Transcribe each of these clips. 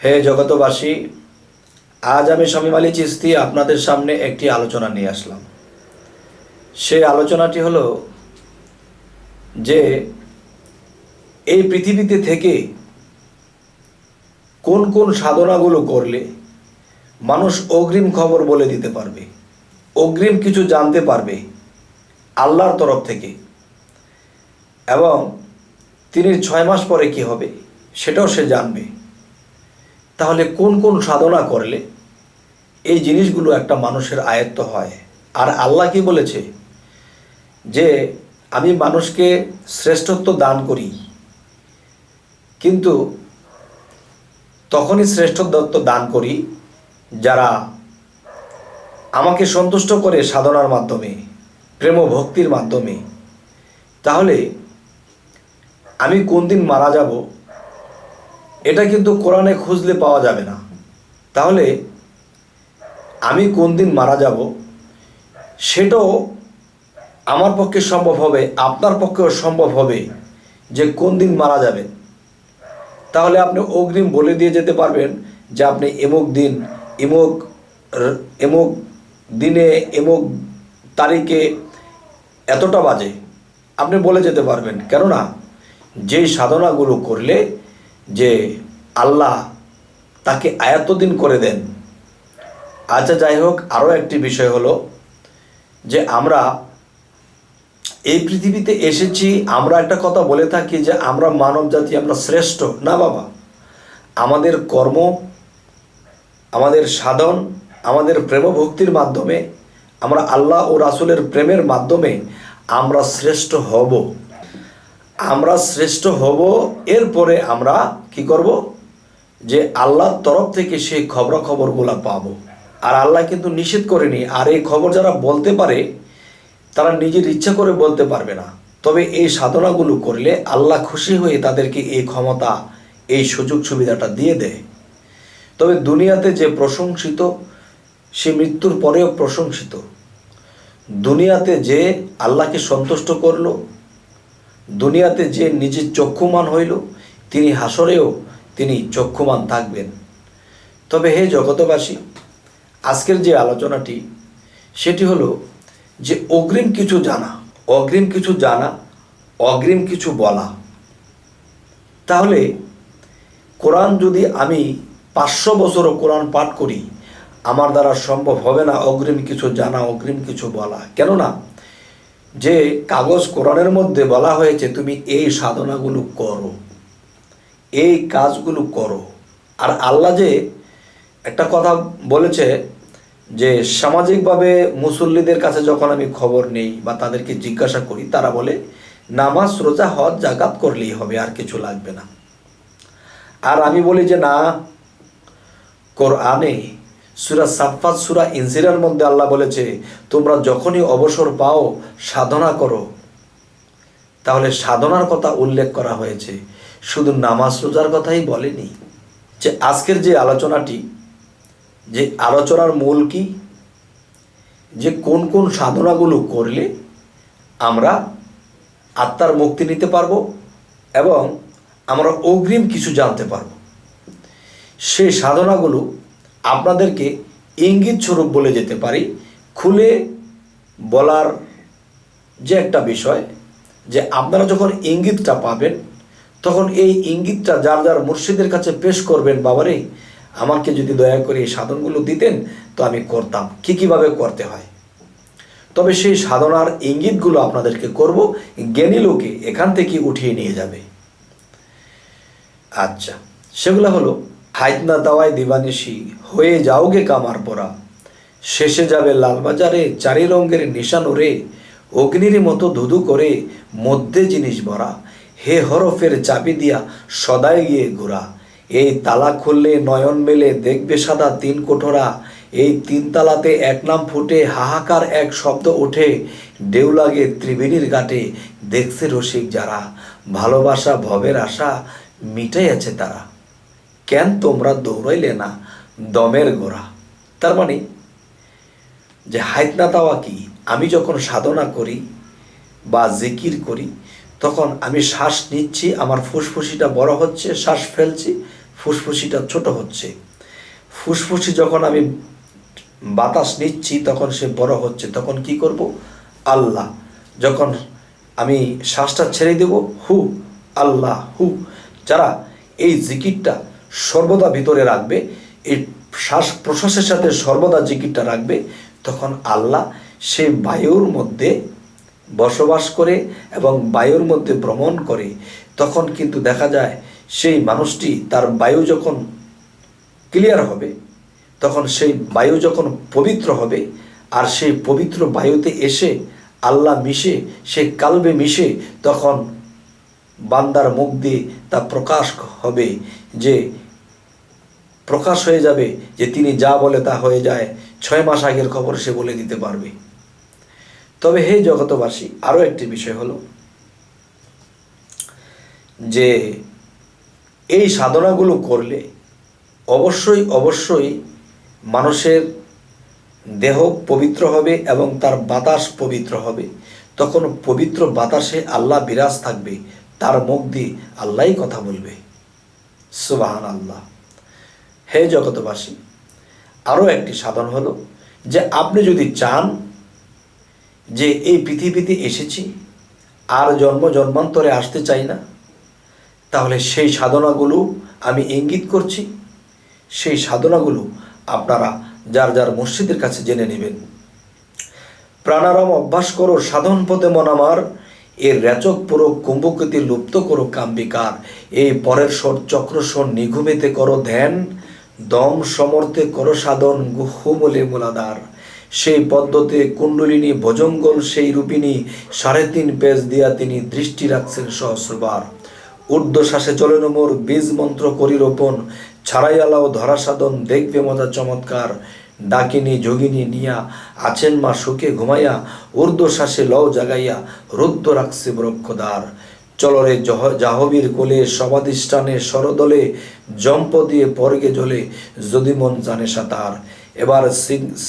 হে জগতবাসী, আজ আমি শামীম আলী চিস্তি আপনাদের সামনে একটি আলোচনা নিয়ে আসলাম। সেই আলোচনাটি হলো যে, এই পৃথিবীতে থেকে কোন কোন সাধনাগুলো করলে মানুষ অগ্রিম খবর বলে দিতে পারবে, অগ্রিম কিছু জানতে পারবে আল্লাহর তরফ থেকে এবং তিনি ছয় মাস পরে কি হবে সেটাও সে জানবে। তাহলে কোন কোন সাধনা করলে এই জিনিসগুলো একটা মানুষের আয়ত্ত হয়? আর আল্লাহ কি বলেছে? যে আমি মানুষকে শ্রেষ্ঠত্ব দান করি, কিন্তু তখনই শ্রেষ্ঠত্ব দান করি যারা আমাকে সন্তুষ্ট করে সাধনার মাধ্যমে, প্রেম ভক্তির মাধ্যমে। তাহলে আমি কোন দিন মারা যাব? এটা কিন্তু কোরআনে খুঁজলে পাওয়া যাবে না। তাহলে আমি কোন দিন মারা যাব, সেটাও আমার পক্ষে সম্ভব হবে, আপনার পক্ষেও সম্ভব হবে যে কোন দিন মারা যাবেন। তাহলে আপনি অগ্রিম বলে দিয়ে যেতে পারবেন যে আপনি এমুক দিন, এমুক এমুক দিনে, এমুক তারিখে এতটা বাজে। আপনি বলে যেতে পারবেন। কেননা, যেই সাধনাগুলো করলে যে আল্লাহ তাকে আয়াতদিন করে দেন। আচ্ছা যাই হোক, আরও একটি বিষয় হলো যে আমরা এই পৃথিবীতে এসেছি, আমরা একটা কথা বলে থাকি যে আমরা মানব জাতি, আমরা শ্রেষ্ঠ। না, বাবা। আমাদের কর্ম, আমাদের সাধন, আমাদের প্রেম ভক্তির মাধ্যমে, আমরা আল্লাহ ও রাসুলের প্রেমের মাধ্যমে আমরা শ্রেষ্ঠ হব। আমরা শ্রেষ্ঠ হব, এরপরে আমরা কি করব? যে আল্লাহর তরফ থেকে সেই খবর খবরাখবরগুলো পাবো। আর আল্লাহ কিন্তু নিষেধ করেনি। আর এই খবর যারা বলতে পারে, তারা নিজের ইচ্ছা করে বলতে পারবে না। তবে এই সাধনাগুলো করলে আল্লাহ খুশি হয়ে তাদেরকে এই ক্ষমতা, এই সুযোগ সুবিধাটা দিয়ে দেয়। তবে দুনিয়াতে যে প্রশংসিত, সে মৃত্যুর পরেও প্রশংসিত। দুনিয়াতে যে আল্লাহকে সন্তুষ্ট করল দুনিয়াতে যে নিজের চক্ষুমান হইল, তিনি হাসরেও তিনি চক্ষুমান থাকবেন। তবে হে জগতবাসী আজকের যে আলোচনাটি, সেটি হলো যে অগ্রিম কিছু জানা, অগ্রিম কিছু জানা, অগ্রিম কিছু বলা। তাহলে কোরআন যদি আমি পাঁচশো বছরও কোরআন পাঠ করি, আমার দ্বারা সম্ভব হবে না অগ্রিম কিছু জানা, অগ্রিম কিছু বলা। কেননা যে কাগজ কোরআনের মধ্যে বলা হয়েছে, তুমি এই সাধনাগুলো করো, এই কাজগুলো করো। আর আল্লাহ যে একটা কথা বলেছে যে, সামাজিকভাবে মুসল্লিদের কাছে যখন আমি খবর নেই বা তাদেরকে জিজ্ঞাসা করি, তারা বলে, নামাজ, রোজা, হজ, জাকাত করলেই হবে, আর কিছু লাগবে না। আর আমি বলি যে, না, কোরআনে সুরা সাফাত সুরা ইনসিরার মধ্যে আল্লাহ বলেছে, তোমরা যখনই অবসর পাও, সাধনা করো। তাহলে সাধনার কথা উল্লেখ করা হয়েছে। শুধু নামাজ রোজার কথাই বলেনি। যে আজকের যে আলোচনাটি, যে আলোচনার মূল কি? যে কোন কোন সাধনাগুলো করলে আমরা আত্মার মুক্তি নিতে পারব এবং আমরা অগ্রিম কিছু জানতে পারব। সেই সাধনাগুলো আপনাদেরকে ইঙ্গিত স্বরূপ বলে যেতে পারি। খুলে বলার যে একটা বিষয়, যে আপনারা যখন ইঙ্গিতটা পাবেন, তখন এই ইঙ্গিতটা যার যার মুর্শিদের কাছে পেশ করবেন, বাবারে, আমাকে যদি দয়া করে এই সাধনগুলো দিতেন, তো আমি করতাম। কী কীভাবে করতে হয়? তবে সেই সাধনার ইঙ্গিতগুলো আপনাদেরকে করব, জ্ঞানী লোকে এখান থেকে উঠিয়ে নিয়ে যাবে। আচ্ছা সেগুলো হলো হাইদনা দাওয়াই দিবানিশি, হয়ে যাওগে কামার পরা। শেষে যাবে লালবাজারে চারি রঙের নিশান ওরে অগ্নির মতো ধুধু করে মধ্যে জিনিস ভরা। হে হরফের চাবি দিয়া সদায় গিয়ে ঘোরা। এই তালা খুললে নয়ন মেলে দেখবে সাদা তিন কোঠরা। এই তিন তালাতে এক নাম ফুটে হাহাকার এক শব্দ ওঠে। ঢেউ লাগে ত্রিবেণীর ঘাটে, দেখছে রসিক যারা। ভালোবাসা ভবের আশা মিটাই আছে তারা। কেন তোমরা দৌড়াইলে না? দমের গোড়া। তার মানে যে হাইতনা তাওয়া কি? আমি যখন সাধনা করি বা জিকির করি, তখন আমি শ্বাস নিচ্ছি, আমার ফুসফুসিটা বড় হচ্ছে, শ্বাস ফেলছি, ফুসফুসিটা ছোট হচ্ছে। ফুসফুসি যখন আমি বাতাস নিচ্ছি, তখন সে বড় হচ্ছে। তখন কি করব? আল্লাহ। যখন আমি শ্বাসটা ছেড়ে দেব, হু, আল্লাহ, হু। যারা এই জিকিরটা সর্বদা ভিতরে রাখবে এই শ্বাস প্রশ্বাসের সাথে সর্বদা জিকিরটা রাখবে, তখন আল্লাহ সেই বায়ুর মধ্যে বসবাস করে এবং বায়ুর মধ্যে ভ্রমণ করে। তখন কিন্তু দেখা যায় সেই মানুষটি তার বায়ু যখন ক্লিয়ার হবে, তখন সেই বায়ু যখন পবিত্র হবে, আর সেই পবিত্র বায়ুতে এসে আল্লাহ মিশে, সে কালবে মিশে, তখন বান্দার মুখ দিয়ে তা প্রকাশ হবে যে প্রকাশ হয়ে যাবে যে তিনি যা বলে তা হয়ে যায়, ছয় মাস আগের খবর সে বলে দিতে পারবে। তবে হে জগতবাসী আরও একটি বিষয় হলো যে এই সাধনাগুলো করলে অবশ্যই অবশ্যই মানুষের দেহ পবিত্র হবে এবং তার বাতাস পবিত্র হবে। তখন পবিত্র বাতাসে আল্লাহ বিরাজ থাকবে, তার মুখ দিয়ে আল্লাহই কথা বলবে। সুবাহান আল্লাহ হে জগতবাসী আরও একটি সাধন হলো যে আপনি যদি চান যে এই পৃথিবীতে এসেছি, আর জন্ম জন্মান্তরে আসতে চাই না, তাহলে সেই সাধনাগুলো আমি ইঙ্গিত করছি। সেই সাধনাগুলো আপনারা যার যার মসজিদের কাছে জেনে নেবেন। প্রাণারাম অভ্যাস করো, সাধন পথে মন আমার এর রেচক পুরো কুম্ভকৃতি লুপ্ত করো, কাম্বিকার। এই পরের সর চক্র স্বর নিঘুমেতে করো, ধ্যান দম সমর্থে করো সাধন গুহমূলে মূলাদার সেই পদ্ধতি কুণ্ডলিনী ভজঙ্গল, সেই রূপিণী সাড়ে তিন পেজ দিয়া তিনি দৃষ্টি রাখছেন সহস্রবার। ঊর্ধ্বশ্বাসে চলে মোর বীজ মন্ত্র করি রোপণ ছাড়াই আলাও ধরা সাধন, দেখবে মজা চমৎকার। ডাকিনী, যোগিনী নিয়া আছেন মা সুখে ঘুমাইয়া, ঊর্ধ্বশ্বাসে লও জাগাইয়া, রুদ্ধ রাখছে বৃক্ষদ্বার চলরে জহ জাহবীর কোলে সমাধিষ্ঠানে সরদলে জম্প দিয়ে পরগে জলে, যদি মন জানে সাঁতার। এবার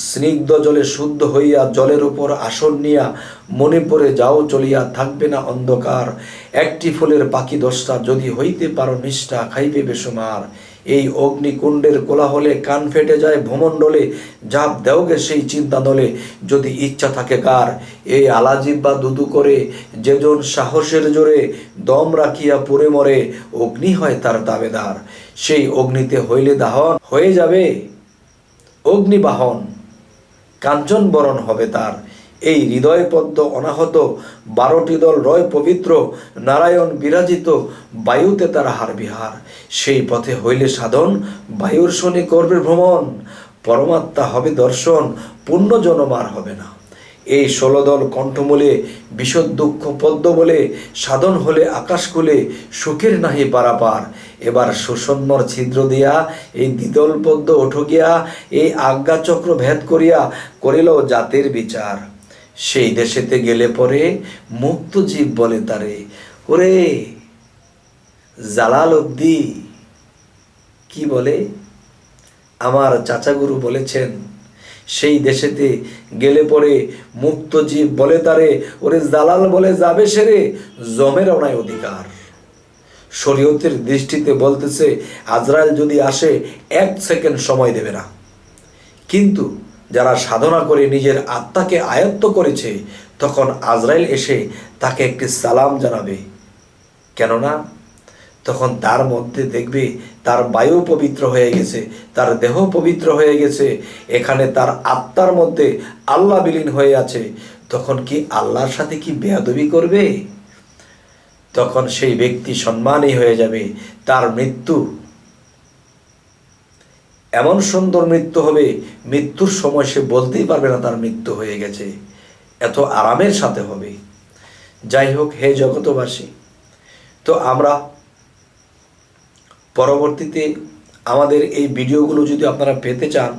স্নিগ্ধ জলে শুদ্ধ হইয়া জলের উপর আসন নিয়া মনে পড়ে যাও চলিয়া, থাকবে না অন্ধকার। একটি ফুলের পাখি দশটা, যদি হইতে পারো নিষ্ঠা, খাইবে বেসুমার। এই অগ্নিকুণ্ডের কোলাহলে কান ফেটে যায় ভ্রমণ্ডলে ঝাঁপ দেওগে সেই চিন্তা দলে যদি ইচ্ছা থাকে কার এই আলাজিব্বা দুদু করে, যেজন সাহসের জোরে দম রাখিয়া পুরে মরে, অগ্নি হয় তার দাবেদার। সেই অগ্নিতে হইলে দাহন হয়ে যাবে। অগ্নিবাহন কাঞ্চন বরণ হবে তার। এই হৃদয় পদ্ম অনাহত বারোটি দল রয় পবিত্র, নারায়ণ বিরাজিত, বায়ুতে তার হার বিহার। সেই পথে হইলে সাধন, বায়ুর শনি করবে ভ্রমণ। পরমাত্মা হবে দর্শন পূর্ণ জনমার হবে না। এই ষোলদল কণ্ঠমূলে বিষদ দুঃখ পদ্ম বলে, সাধন হলে আকাশ খুলে সুখের নাহি পারাপার। এবার সুষন্মর ছিদ্র দিয়া এই দ্বিদল পদ্ম ওঠো গিয়া, এই আজ্ঞাচক্র ভেদ করিয়া করিল জাতির বিচার। সেই দেশেতে গেলে পরে মুক্ত জীব বলে তারে, ওরে জালাল উদ্দি কি বলে? আমার চাচাগুরু বলেছেন, সেই দেশেতে গেলে পরে মুক্ত জীব বলে তারে, ওরে জালাল বলে যাবে সেরে জমের অনায় অধিকার। শরীয়তের দৃষ্টিতে বলতেছে, আজরাইল যদি আসে, এক সেকেন্ড সময় দেবে না। কিন্তু যারা সাধনা করে নিজের আত্মাকে আয়ত্ত করেছে, তখন আজরাইল এসে তাকে একটি সালাম জানাবে। কেননা তখন তার মধ্যে দেখবে তার বায়ু পবিত্র হয়ে গেছে, তার দেহ পবিত্র হয়ে গেছে, এখানে তার আত্মার মধ্যে আল্লাহ বিলীন হয়ে আছে। তখন কি আল্লাহর সাথে কি বেয়াদবি করবে? তখন সেই ব্যক্তি সম্মানই হয়ে যাবে, তার মৃত্যু এমন সুন্দর মৃত্যু হবে, মৃত্যুর সময় সে বলতেই পারবে না তার মৃত্যু হয়ে গেছে। এত আরামের সাথে হবে। যাই হোক, হে জগতবাসী তো আমরা পরবর্তীতে আমাদের এই ভিডিওগুলো যদি আপনারা পেতে চান,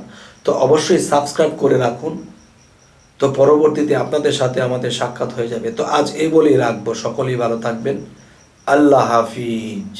তো অবশ্যই সাবস্ক্রাইব করে রাখুন। তো পরবর্তীতে আপনাদের সাথে আমাদের সাক্ষাৎ হয়ে যাবে। তো আজ এই বলেই রাখব। সকলেই ভালো থাকবেন। আল্লাহ হাফিজ।